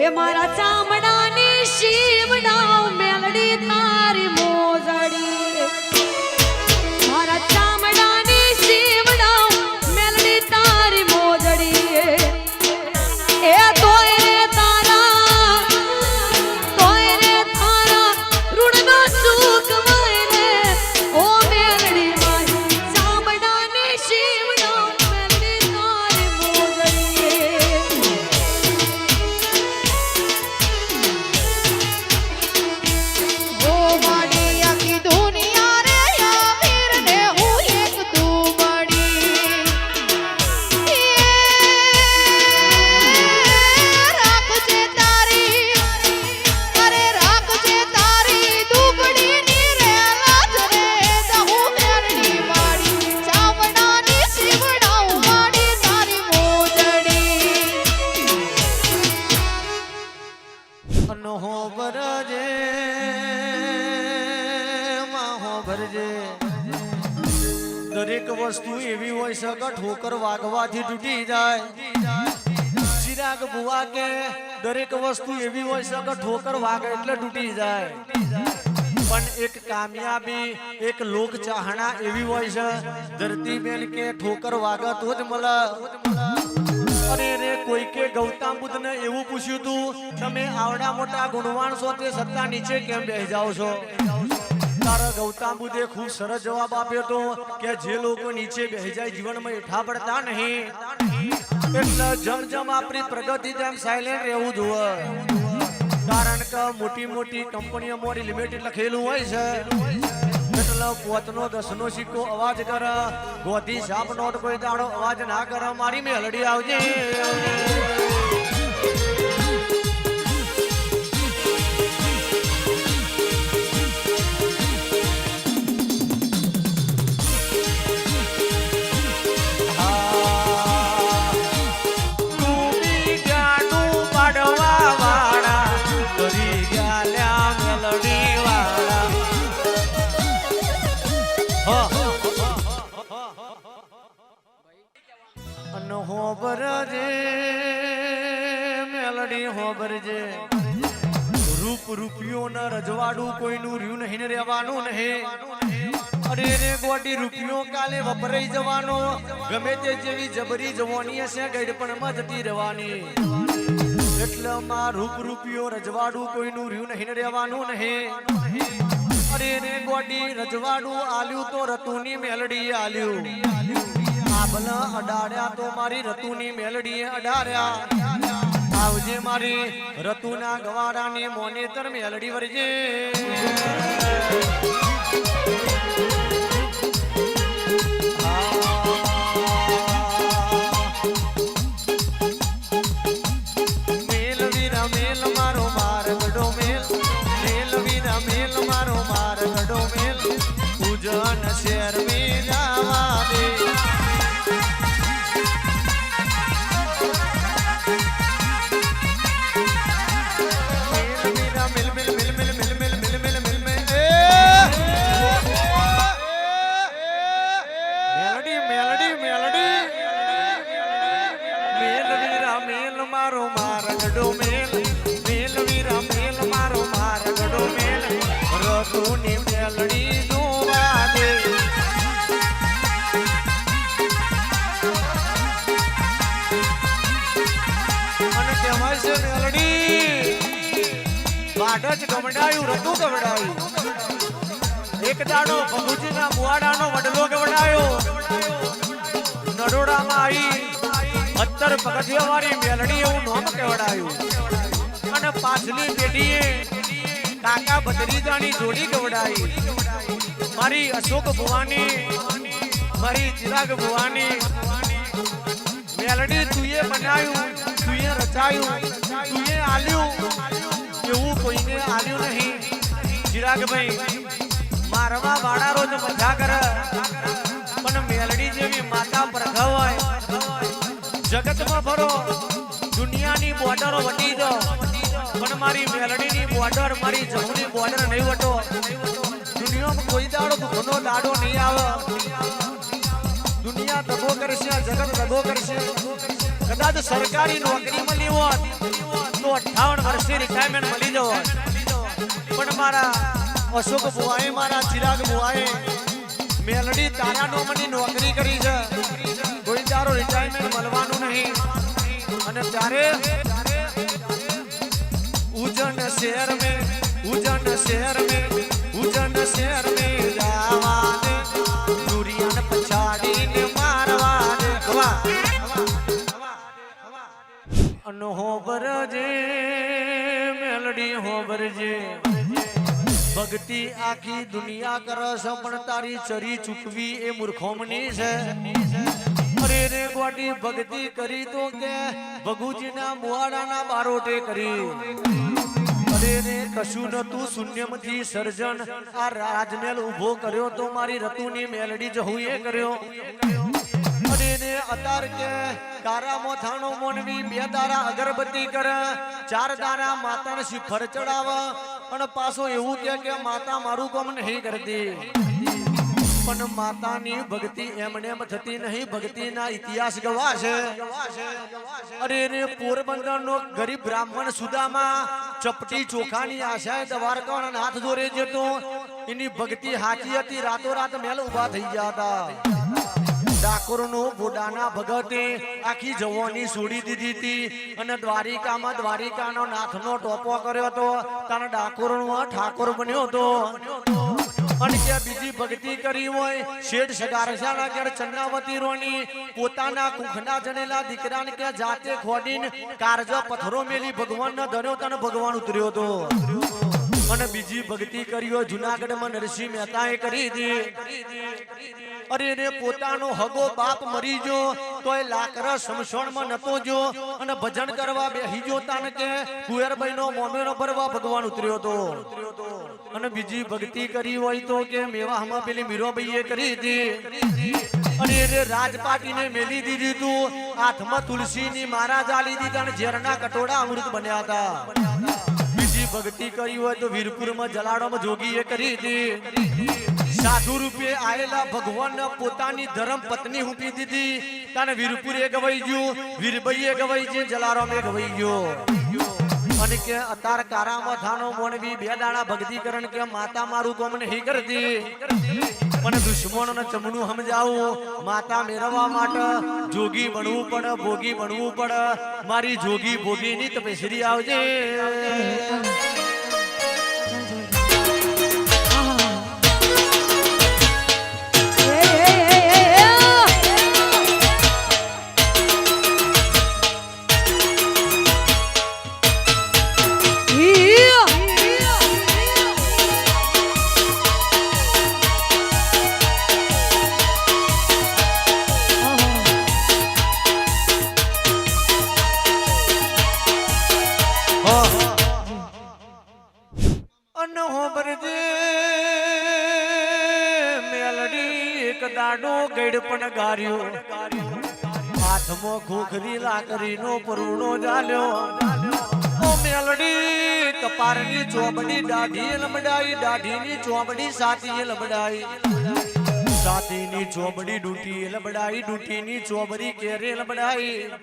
હે મારા ચામડાની શિવડા મેલડી તારી મોજડી. કે ઠોકર વાગવાથી તૂટી જાય. ચિરાગ બુવા કે દરેક વસ્તુ એવી હોય છે કે ઠોકર વાગે એટલે તૂટી જાય. પણ એક કામયાબી, એક લોક ચાહના એવી હોય છે ધરતી બેન કે ઠોકર વાગે તો જ મળે. અરે રે, કોઈ કે ગૌતમ બુદ્ધને એવું પૂછ્યું તું, તમે આવડા મોટા ગુણવાન છો, તે સત્તા નીચે કેમ બેસી જાઓ છો? તારા ગૌતમ બુદ્ધે ખૂબ સરસ જવાબ આપ્યો તો કે જે લોકો નીચે બેસી જાય જીવનમાં એઠા પડતા નહીં. એટલે જમ જમ આપણી પ્રગતિ તેમ સાયલેન્ટ રહેવું જોઈએ. કારણ કે મોટી મોટી કંપનીઓ મોરી લિમિટેડ લખેલું હોય છે. એટલે પોતનો દસનો સિક્કો અવાજ કર. ગોધી સાપ નોટ કોઈ દાડો અવાજ ના કર. મારી મેલડી આવજે. હોબરજે મેલડી હોબરજે રૂપ રૂપિયો ન રજવાડું કોઈનું રહ્યું નહીં, રહેવાનું નહીં. અરે રે ગોડી, રૂપિયો કાલે વપરાઈ જવાનો. ગમે તે જેવી જબરી જવાની હશે ગઈડપણમાં જતી રહેવાની. એટલે માં રૂપ રૂપિયો, રજવાડું કોઈનું રહ્યું નહીં, રહેવાનું નહીં. અરે રે ગોડી, રજવાડું આલ્યું તો રતુની મેલડી આલ્યું. આપને અડાડ્યા તો મારી રતુની મેલડીએ અડાડ્યા. આવજે મારી રતુના ગવાડાની મોનેતર મેલડી વરજે. મેલ, મારો માર ગડો મેલ. પૂજન છે રતુની મેલડી જોવા દે અને કહેવાય છે ગવડાયું રતું ગવડાયું. એક દાડો ભગુજીના મુવાડાનો વડલો ગવડાયો. નરોડામાં આવી અત્તર પગથિયા વાળી એવું નામ કહેવડાયું અને પાછલી પેઢીએ કાકા ભદ્રીજાની જોડી ગવડાવી મારી અશોક ભુવાની, મારી ચિરાગ ભુવાની, મેલડી તુએ બનાવ્યું, તુએ રચાયું, તુએ આલ્યું. એવું કોઈને આલ્યું નહીં. ચિરાગભાઈ, મારવા વાળા રોજ મજા કરે. પણ મેલડી જેવી માતા પ્રગવ હોય. જગતમાં ફરો, દુનિયાની બોર્ડરો વટી દો. પણ મારી મેલડીની બોર્ડર, મારી જમણી બોર્ડર નહીં વટો. દુનિયામાં કોઈ દાડો ઘણો દાડો નહીં આવે. દુનિયા દગો કરશે, જગત દગો કરશે. કદાચ સરકારી નોકરી મળી હોત, તો અઠાવન વર્ષે રિટાયરમેન્ટ મળી જવો પણ મારા અશોક બુઆએ મારા ચિરાગ બુઆએ મેલડી તારા નોમની નોકરી કરી છે. કોઈ તારો રિટાયરમેન્ટ મળવાનું નહીં. અને ત્યારે ઉજન શહેર મેં, ઉજન શહેર મેં, ઉજન શહેર મેં જાવાને દુરિયાને પછાડીને મારવાને ગવા અન હોબરજે મેલડી હોબરજે ભક્તિ આખી દુનિયા કરે છે પણ તારી ચરી ચૂકવી એ મૂર્ખોમની છે. અરે રે ભક્તિ કરી તો કે ભગુજીના મુવાડાના બારોટે કરી. કશું નતું શૂન્યમાંથી સર્જન. આ રાજમહેલ ઊભો કર્યો તો મારી રતુની મેલડી જહું એ કર્યો. બે દારા અગરબત્તી કરે, ચાર દારા માતાને શિફર ચડાવે અને પાછો એવું કે માતા મારું કામ નહીં કરતી. પણ માતાની ભક્તિ એમને એમ થતી નહીં. ભક્તિના ઇતિહાસ ગવાશે અરે રે પોરબંદર નો ગરીબ બ્રાહ્મણ સુદામાં ચપટી ચોખાની આશાએ દ્વારકા હાથ દોરે જતો. એની ભક્તિ હાચી હતી. રાતોરાત મેલ ઊભા થઈ ગયા હતા. ડાકોરનો બોડાના ભગતે આખી જવાની છોડી દીધી હતી અને દ્વારિકામાં દ્વારિકાનો નાથનો ટોપો કર્યો હતો. તારા ડાકોરનો ઠાકોર બન્યો હતો. અને બીજી ભક્તિ કરી હોય, શેઠ સગારસાના ઘેર ચન્નાવતી રોની પોતાના કુખના જનેલા દીકરાને કે જાતે ખોડીને કારજા પથ્થરો મેલી ભગવાનનો ધર્યો તને ભગવાન ઉતર્યો હતો અને બીજી ભક્તિ કરી હોય જુનાગઢમાં નરસિંહ મહેતાએ કરી હતી અરે રે, પોતાનો હગો બાપ મરી જો તો એ લાકરા સમસણમાં નતો જો અને ભજન કરવા બેહી જો તાને કે કુંવરબાઈનો મોમેરો ભરવા ભગવાન ઉતર્યો હતો. અને બીજી ભક્તિ કરી હોય તો કે મેવાહમાં પેલી મીરાબાઈએ કરી હતી અને એને રાજપાટીને મેલી દીધી તું. હાથમાં તુલસીની મારા જાલી દીધા અને ઝેરના કટોડા અમૃત બન્યા હતા. ભક્તિ કરી હોય તો વીરપુરમાં જલાડોમાં જોગીએ કરી હતી સાધુ રૂપે આવેલા ભગવાન પોતાની ધર્મ પત્ની હુંપી દીધી. તાને વીરપુરે ગવાઈ ગયું વીરબઈએ ગવાઈ ગયું, જલારામે ગવાઈ ગયો. અને કે અતાર કારામાં થાનો મોણવી, બે દાણા ભક્તિ કરણ કે માતા મારું કોમ નહીં કરતી. પણ દુશ્મનોને ચમનું સમજાવું, માતા મેળવવા માટે જોગી બનવું પડે, ભોગી બનવું પડે. મારી જોગી ભોગીની તપેશ્રી આવજે. ગઈડ પણ ગાર્યો. હાથમાં ખોખરી લાકડીનો પરુણો જાલ્યો. મેલડી, કપારની ચોબડી દાઢી લબડાઈ, દાઢીની ચોબડી સાતી લબડાઈ. સાતીની ચોબડી ડૂટી લબડાઈ, ડૂટીની ચોબડી કેરે લબડાઈ.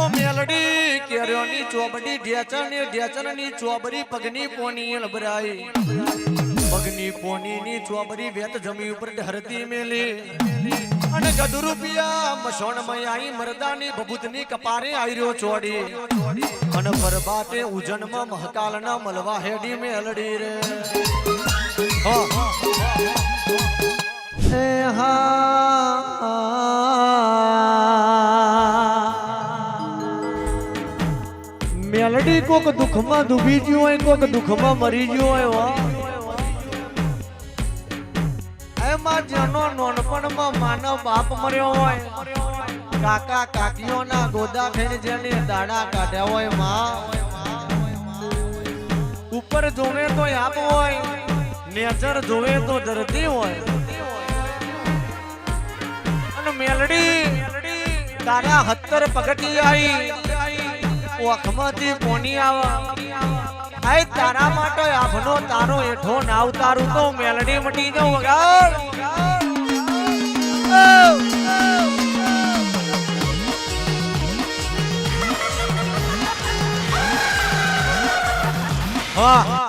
ઓ મેલડી કેર્યોની ચોબડી ઢેચણ ઢેચણની ચોબડી પગની પોની લબડાઈ. પગની પોનીની ચોબડી વેત જમી ઉપર ધરતી મેલી. અને ગધ રૂપિયા મસોણ મયાઈ મરદાની ભભૂતની કપારે આયરો ચોડી. અને પરબાતે ઉજનમાં મહકાલના મલવા હેડી મેલડી રે. એ હા. મેલડી કોક દુઃખમાં ડૂબી ગયું હોય, કોક દુઃખમાં મરી ગયું હોય હો. એમાં જેનો નોનપણમાં માનવ બાપ મર્યો હોય. કાકા કાકીઓના ગોદા ખાઈને જેને દાડા કાઢ્યા હોયમાં. ઉપર જોવે તો આપ હોય, નેચર જોવે તો ધરતી હોય. અને મેલડી, તારા હત્તર પગટી આવી ઓખમાંથી પોની આવે. આય તારા માટે આભનો તારો એઠો નાવ તારું તો મેલડી મટી જો ગાળ હા.